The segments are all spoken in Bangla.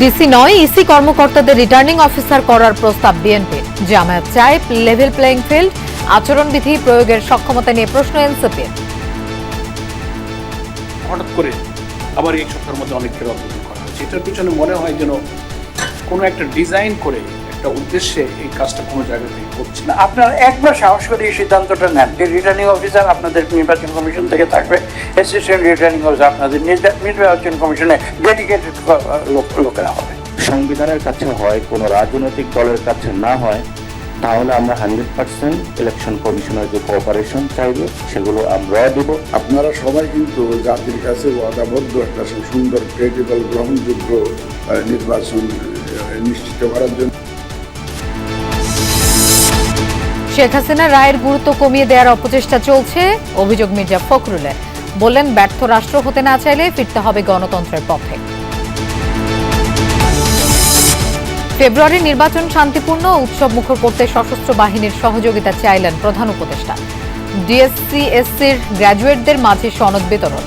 ডিসি নয়, ইসি কর্মকর্তাদের রিটার্নিং অফিসার করার প্রস্তাব বিএনপি। জামায়াত চায় লেভেল প্লেয়িং ফিল্ড আচরণবিধি প্রয়োগের সক্ষমতা নিয়ে প্রশ্ন এনসিপির হঠাৎ করে আবার এই সপ্তাহের মধ্যে অনেক ফেরত এটার পিছনে মনে হয় যেন কোনো একটা ডিজাইন করে একটা উদ্দেশ্যে এই কাজটা কোনো জায়গা থেকে হচ্ছে না। আপনারা একবার সাহস করে এই সিদ্ধান্তটা নেন যে রিটার্নিং অফিসার আপনাদের নির্বাচন কমিশন থেকে থাকবে অ্যাসিস্ট্যান্ট রিটার্নিং অফিসার আপনাদের নির্বা- নির্বাচন কমিশনে ডেডিকেটেড লোকেরা হবে। সংবিধানের কাছে হয় কোনো রাজনৈতিক দলের কাছে না হয় তাহলে আমরা হান্ড্রেড পার্সেন্ট ইলেকশন কমিশনের যে কোঅপারেশন চাইবে সেগুলো আমরা দিব। আপনারা সবাই কিন্তু জাতির কাছে ওয়াদাবদ্ধ একটা সুন্দর ক্রেডিবল গ্রহণযোগ্য নির্বাচন নিশ্চিত করার জন্য শেখ হাসিনা রায়ের গুরুত্ব কমিয়ে দেওয়ার অপচেষ্টা চলছে, অভিযোগ মির্জা ফখরুলের বললেন, ব্যর্থ রাষ্ট্র হতে না চাইলে ফিরতে হবে গণতন্ত্রের পথে। ফেব্রুয়ারি নির্বাচন শান্তিপূর্ণ, উৎসব মুখর করতে সশস্ত্র বাহিনীর সহযোগিতা চাইলেন প্রধান উপদেষ্টা। ডিএসসি এসসির গ্র্যাজুয়েটদের মাঝে সনদ বিতরণ।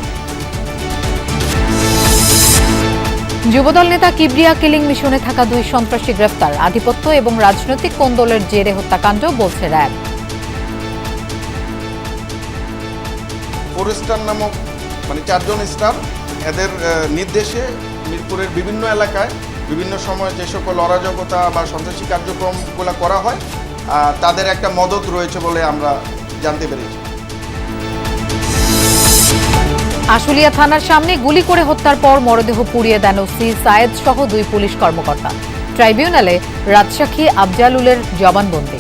যুবদল নেতা কিবরিয়া কিলিং মিশনে থাকা দুই সন্ত্রাসী গ্রেফতার। আধিপত্য এবং রাজনৈতিক কোন্দলের জেরে হত্যাকাণ্ড বলছে র্যাব। ফরেস্টার নামক মানে চারজন স্টাফ এদের নির্দেশে মিরপুরের বিভিন্ন এলাকায় বিভিন্ন সময় যে সকল অরাজকতা বা সন্ত্রাসী কার্যক্রমগুলো করা হয় তাদের একটা মদত রয়েছে বলে আমরা জানতে পেরেছি। আশুলিয়া থানার সামনে গুলি করে হত্যার পর মরদেহ পুড়িয়ে দেন ওসি সায়েদ সহ দুই পুলিশ কর্মকর্তা। ট্রাইব্যুনালে রাজশাখী আফজালুলের জবানবন্দি।